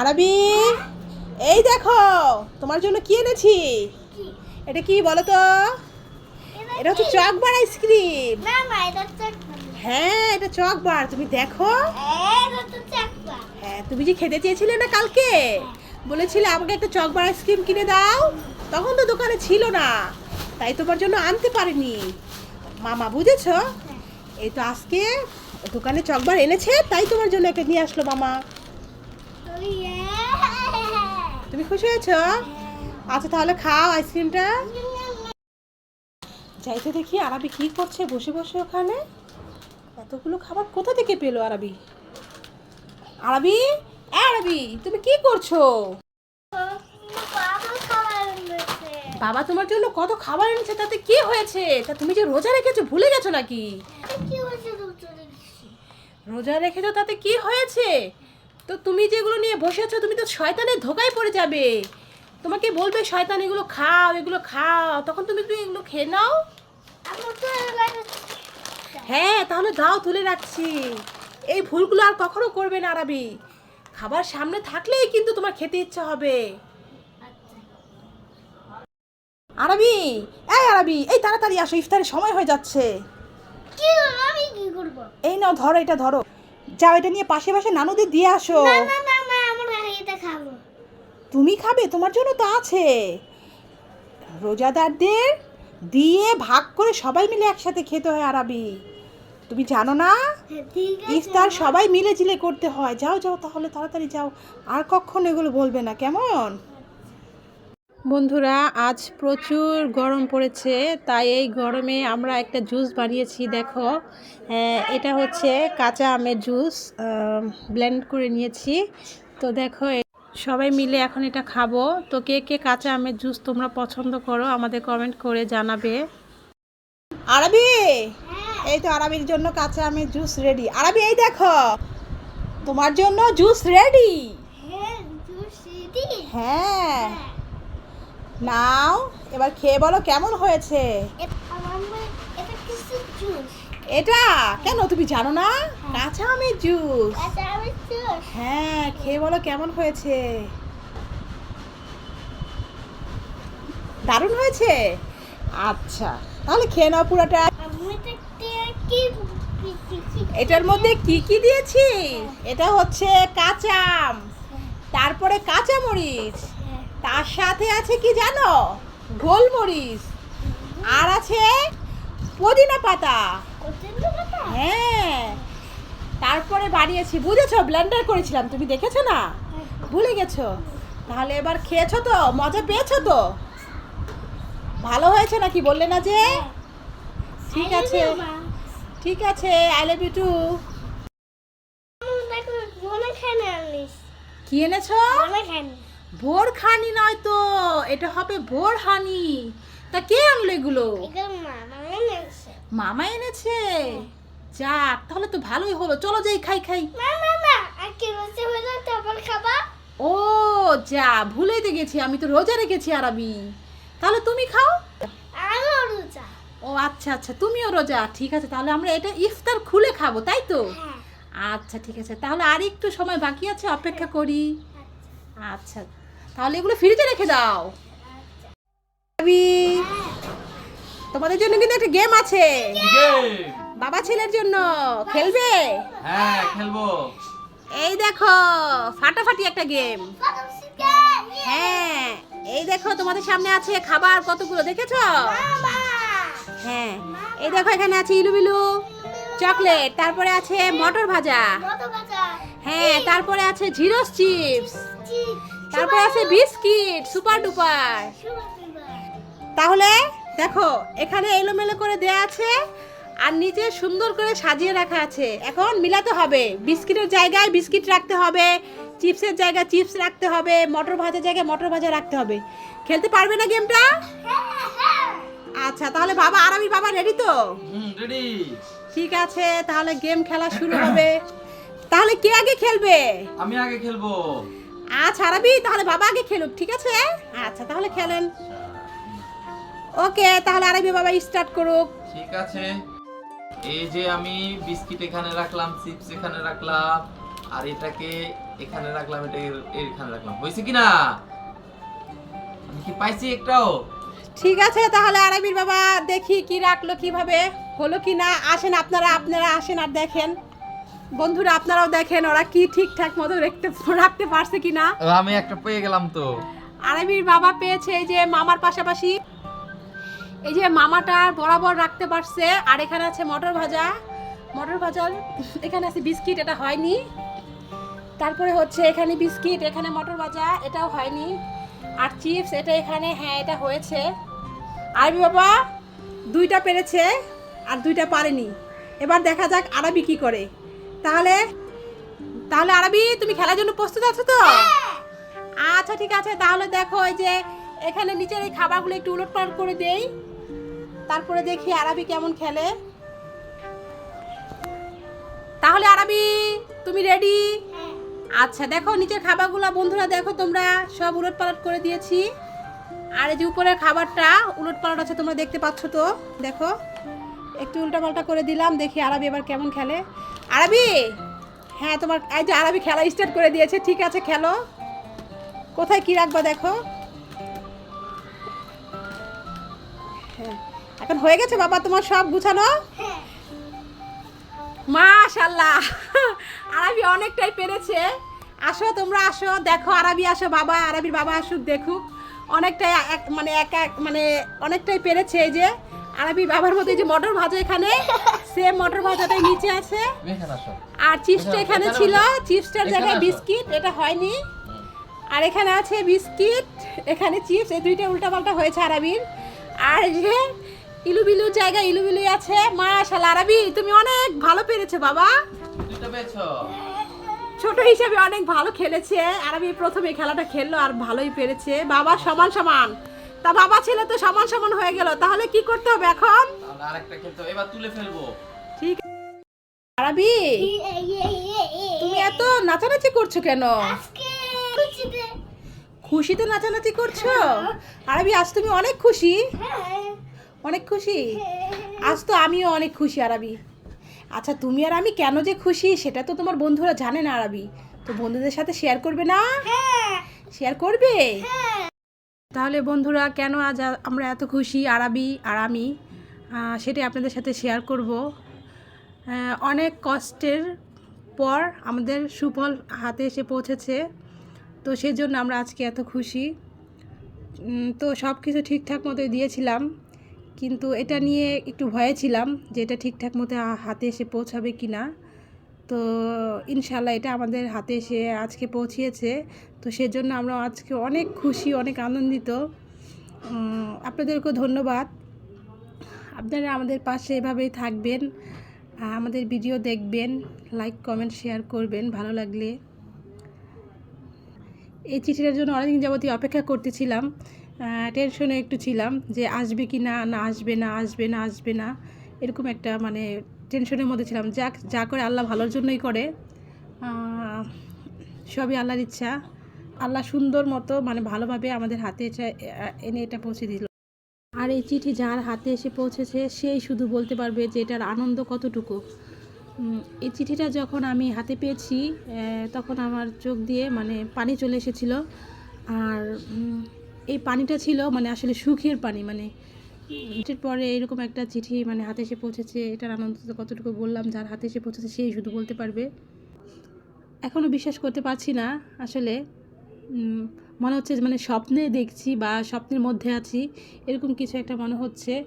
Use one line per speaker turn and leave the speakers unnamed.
আরবি? এই দেখো তোমার জন্য কি এনেছি? এটা কি বলো তো এটা হচ্ছে চকবার আইসক্রিম। হ্যাঁ এটা চকবার তুমি দেখো।
চাকমা
হ্যাঁ তুমি যে খেতে চেয়েছিলে না কালকে? বলেছিলে আমাকে একটা চকবার আইসক্রিম কিনে দাও। তখন তো দোকানে ছিল না। তাই তোমার জন্য আনতে পারিনি। মামা বুঝেছ? এই তো আজকে দোকানে চকবার এনেছে তাই তোমার জন্য একটা নিয়ে আসলো মামা। তুমি খুশি হয়েছো? আচ্ছা তাহলে খাও আইসক্রিমটা। যাইতে দেখি আরবি কি করছে বসে বসে ওখানে। এতগুলো খাবার কোথা থেকে পেল আরবি? আরবি? আরবি তুমি কি করছ? বাবা তোমার জন্য কত খাবার এনেছে তাতে কি হয়েছে? তা তুমি যে রোজা রেখেছো ভুলে গেছো নাকি? রোজা রেখেছো তাতে কি হয়েছে? তো তুমি যেগুলো নিয়ে বসে আছো তুমি তো শয়তানের ধোকায় পড়ে যাবে। তোমাকে বলবে শয়তান এগুলো খাও এগুলো খাও। তখন তুমি তুমি এগুলো খেয়ে নাও? হ্যাঁ তাহলে দাও তুলে রাখছি। এই ভুলগুলো আর কখনো করবে না আরবি। খাবার সামনে থাকলেই কিন্তু তোমার খেতে ইচ্ছা হবে। আরবি এই আরবি এই তাড়াতাড়ি আসো ইফতারের সময় হয়ে যাচ্ছে।
কি হলো আমি কি করব?
এই নাও ধরো এটা ধরো। যাও এটা নিয়ে পাশে পাশে নানুদের দিয়ে আসো।
না না না না আমরা এটা খাব।
তুমি খাবে? তোমার জন্য তো আছে। রোজাদারদের দিয়ে ভাগ করে সবাই মিলে একসাথে খেতে হয় আরবি। তুমি জানো না?
হ্যাঁ,
ইফতার সবাই মিলে জিলে করতে হয়। যাও যাও তাহলে তাড়াতাড়ি যাও। আর কখন এগুলো বলবে না কেমন? বন্ধুরা আজ প্রচুর গরম পড়েছে তাই এই গরমে আমরা একটা জুস বানিয়েছি দেখো। এটা হচ্ছে কাঁচা আমের জুস ব্লেন্ড করে নিয়েছি। তো দেখো সবাই মিলে এখন এটা খাব। তো কে কে কাঁচা আমের জুস তোমরা পছন্দ করো আমাদের কমেন্ট করে জানাবে। আরবি? এই তো আরবির জন্য কাঁচা আমের জুস রেডি আরবি এই দেখো তোমার জন্য জুস রেডি
হ্যাঁ।
হ্যাঁ। নাও এবার খেয়ে বলো কেমন হয়েছে?
এটা
কেন তুমি জানো না? কাঁচা আমের জুস হ্যাঁ খেয়ে বলো কেমন হয়েছে? দারুণ হয়েছে? আচ্ছা তাহলে খেয়ে নাও পুরোটা। এটার মধ্যে কি কি দিয়েছি? এটা হচ্ছে কাঁচা আম তারপরে কাঁচা মরিচ
হ্যাঁ
তার সাথে আছে কি জানো? গোলমরিচ। আর আছে পুদিনা পাতা। হ্যাঁ। তারপরে বানিয়েছি বুঝেছ? ব্লেন্ডার করেছিলাম তুমি দেখেছ না? ভুলে গেছো? তাহলে এবার খেয়েছো তো? মজা পেয়েছ তো? ভালো হয়েছে নাকি বললে না যে? ঠিক আছে। ঠিক আছে আই লাভ ইউ টু কি এনেছো? ভোর খানি নয় তো এটা হবে ভোর হানি তা কে আনলো এগুলো? মামা এনেছে। যাক তাহলে তো ভালোই হলো। চলো যাই খাই খাই।
আর
ও যা ভুলেই তো গেছি আমি তো রোজা রেখেছি আরবি তাহলে তুমি খাও? ও আচ্ছা আচ্ছা তুমিও রোজা। ঠিক আছে তাহলে আমরা এটা ইফতার খুলে খাব তাই তো?
হ্যাঁ।
আচ্ছা ঠিক আছে তাহলে আর একটু সময় বাকি আছে অপেক্ষা করি। আচ্ছা। তাহলে এগুলো ফ্রিজে রেখে দাও। তোমাদের জন্য কিন্তু একটা গেম আছে। বাবা ছেলের জন্য। খেলবে?
হ্যাঁ খেলব।
এই দেখো ফাটাফাটি একটা গেম হ্যাঁ এই দেখো তোমাদের সামনে আছে খাবার কতগুলো দেখেছ? হ্যাঁ এই দেখো এখানে আছে ইলুবিলু চকলেট তারপরে আছে মটর ভাজা। হ্যাঁ তারপরে আছে জিরোস চিপস। তারপরে আছে বিস্কিট সুপার ডুপার। তাহলে দেখো এখানে এলোমেলো করে দেয়া আছে আর নিচে সুন্দর করে সাজিয়ে রাখা আছে। এখন মিলাতে হবে। বিস্কিটের জায়গায় বিস্কিট রাখতে হবে চিপসের জায়গায় চিপস রাখতে হবে মটর ভাজার জায়গায় মটর ভাজা রাখতে হবে। খেলতে পারবে না গেমটা? আচ্ছা তাহলে বাবা আর আমি বাবা রেডি তো?
রেডি
ঠিক আছে তাহলে গেম খেলা শুরু হবে। তাহলে কে আগে খেলবে?
আমি আগে খেলব।
আচ্ছা আরবি তাহলে বাবা আগে খেলুক ঠিক আছে? আচ্ছা তাহলে খেলেন। ওকে তাহলে আরবি বাবা স্টার্ট করুক।
ঠিক আছে। এই যে আমি বিস্কিট এখানে রাখলাম চিপস এখানে রাখলাম আর এটাকে এখানে রাখলাম এটা এখানে রাখলাম। হয়েছে কি না আমি কি পাইছি একটাও?
ঠিক আছে তাহলে আরাবির বাবা দেখি কি রাখল কীভাবে হলো কি না আসেন আপনারা আপনারা আসেন আর দেখেন। বন্ধুরা আপনারাও দেখেন ওরা কি ঠিকঠাক মতো রাখতে রাখতে পারছে কি না
আমি একটা পেয়ে গেলাম তো।
আরবির বাবা পেয়েছে এই যে মামার পাশাপাশি। এই যে মামাটা বরাবর রাখতে পারছে আর এখানে আছে মটর ভাজা। মটর ভাজার এখানে আছে বিস্কিট এটা হয়নি। তারপরে হচ্ছে এখানে বিস্কিট এখানে মটর ভাজা এটাও হয়নি। আর চিপস এটা এখানে হ্যাঁ এটা হয়েছে। আরবি বাবা দুইটা পেরেছে আর দুইটা পারেনি। এবার দেখা যাক আরবি কি করে। তাহলে তাহলে আরবি তুমি খেলার জন্য প্রস্তুত আছো তো? আচ্ছা ঠিক আছে তাহলে দেখো এই যে এখানে নিচের এই খাবারগুলো একটু উলট পালট করে দেই। তারপরে দেখি আরবি কেমন খেলে। তাহলে আরবি তুমি রেডি
হ্যাঁ।
আচ্ছা দেখো নিচের খাবারগুলো বন্ধুরা দেখো তোমরা সব উলট পালট করে দিয়েছি। আর এই যে উপরের খাবারটা উলট পালট আছে তোমরা দেখতে পাচ্ছ তো দেখো। একটু উল্টা পাল্টা করে দিলাম, দেখি আরবি এবার কেমন খেলে। আরবি? হ্যাঁ তোমার এই যে আরবি খেলা স্টার্ট করে দিয়েছে, ঠিক আছে, খেলো। কোথায় কি রাখবা দেখো। হ্যাঁ এখন হয়ে গেছে বাবা তোমার সব গুছানো? মাশাল্লাহ, আরবি অনেকটাই পেরেছে। আসো, তোমরা আসো, দেখো আরবি আসো বাবা, আরবির বাবা আসুক, দেখুক। অনেকটাই মানে এক এক মানে অনেকটাই পেরেছে এই যে। আরবি বাবার মধ্যে যে মটর ভাজা এখানে সেম মটর ভাজাটাই নিচে আছে। আর চিপসটা
এখানে-
ছিল চিপসটার জায়গায় বিস্কিট এটা হয়নি। আর এখানে আছে বিস্কিট এখানে চিপস এই দুইটা উল্টাপাল্টা হয়েছে আরবির। আর যে ইলুবিলু জায়গা ইলুবিলু আছে মাশাল্লাহ আরবি তুমি অনেক ভালো পেরেছ বাবা। ছোট হিসাবে অনেক ভালো খেলেছে। আরবি প্রথমে খেলাটা খেললো আর ভালোই পেরেছে। বাবা সমান সমান। তা বাবা ছেলে তো সমান সমান হয়ে গেল তাহলে কি করতে হবে এখন?
তাহলে আরেকটা খেলতে হবে। এবার তুলে ফেলব।
ঠিক আরবি। তুমি এত নাচানাচি করছ কেন?
আজকে খুশিতে
নাচানাচি করছ? আরবি আজ তুমি অনেক খুশি।
হ্যাঁ
অনেক খুশি?
হ্যাঁ।
আজ তো আমিও অনেক খুশি আরবি। আচ্ছা তুমি আর আমি কেন যে খুশি সেটা তো তোমার বন্ধুরা জানে না আরবি। তো বন্ধুদের সাথে শেয়ার করবে না?
হ্যাঁ।
শেয়ার করবে?
হ্যাঁ।
তাহলে বন্ধুরা, কেন আজ আমরা এত খুশি? আরবি আর আমি সেটাই আপনাদের সাথে শেয়ার করব। অনেক কষ্টের পর আমাদের সুফল হাতে এসে পৌঁছেছে। তো সেজন্য আমরা আজকে এত খুশি। তো সব কিছু ঠিকঠাক মতো দিয়েছিলাম, কিন্তু এটা নিয়ে একটু ভয়ে ছিলাম যে এটা ঠিকঠাক মতো হাতে এসে পৌঁছাবে কি না তো ইনশাল্লাহ এটা আমাদের হাতে এসে আজকে পৌঁছিয়েছে। তো সেজন্য আমরা আজকে অনেক খুশি, অনেক আনন্দিত। আপনাদেরকেও ধন্যবাদ। আপনারা আমাদের পাশে এভাবেই থাকবেন আমাদের ভিডিও দেখবেন, লাইক, কমেন্ট, শেয়ার করবেন ভালো লাগলে। এই চিঠিটার জন্য অনেকদিন যাবতীয় অপেক্ষা করতেছিলাম টেনশনে একটু ছিলাম যে আসবে কি না না আসবে না আসবে না আসবে না, এরকম একটা মানে টেনশনের মধ্যে ছিলাম। যা যা করে আল্লাহ ভালোর জন্যই করে সবই আল্লাহর ইচ্ছা। আল্লাহ সুন্দর মতো মানে ভালোভাবে আমাদের হাতে এটা এনে এটা পৌঁছে দিল। আর এই চিঠি যার হাতে এসে পৌঁছেছে, সেই শুধু বলতে পারবে যে এটার আনন্দ কতটুকু। এই চিঠিটা যখন আমি হাতে পেয়েছি তখন আমার চোখ দিয়ে মানে পানি চলে এসেছিল। আর এই পানিটা ছিল মানে আসলে সুখের পানি মানে এটার পরে এরকম একটা চিঠি মানে হাতে এসে পৌঁছেছে, এটার আনন্দ কতটুকু বললাম, যার হাতে এসে পৌঁছেছে সেই শুধু বলতে পারবে। এখনও বিশ্বাস করতে পারছি না আসলে। মনে হচ্ছে মানে স্বপ্নে দেখছি বা স্বপ্নের মধ্যে আছি, এরকম কিছু একটা মনে হচ্ছে।